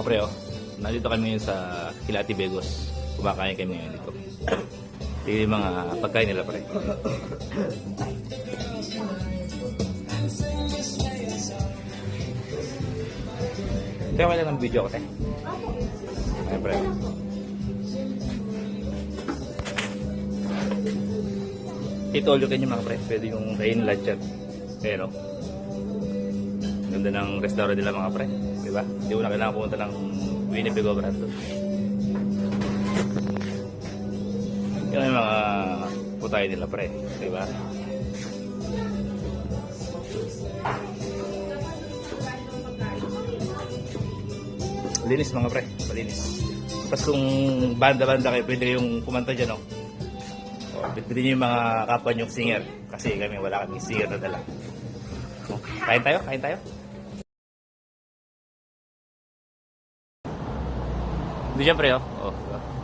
Mga pre, oh. Nandito kami ngayon sa Kilati Begos. Kumakain kami ngayon dito. Tingnan yung mga pagkain nila, pre. Kaya wala ng video ko, te. Ay, pre. Ito all you can mga pre. Pwede yung kainin lahat yan. Pero, ganda ng restaurant nila mga pre. Di ba? Hindi mo na kailangan pumunta ng Winnipeg o Brandon. Yan yung mga putay nila pre. Di ba? Linis mga pre. Malinis. Tapos kung banda-banda kayo, pwede yung kumanta dyan, oh. O, bitbitin niyo yung mga kapwa niyong singer. Kasi kami wala kaming singer na dala. Kain tayo? Kain tayo? Hindi siyempre, oh. oh.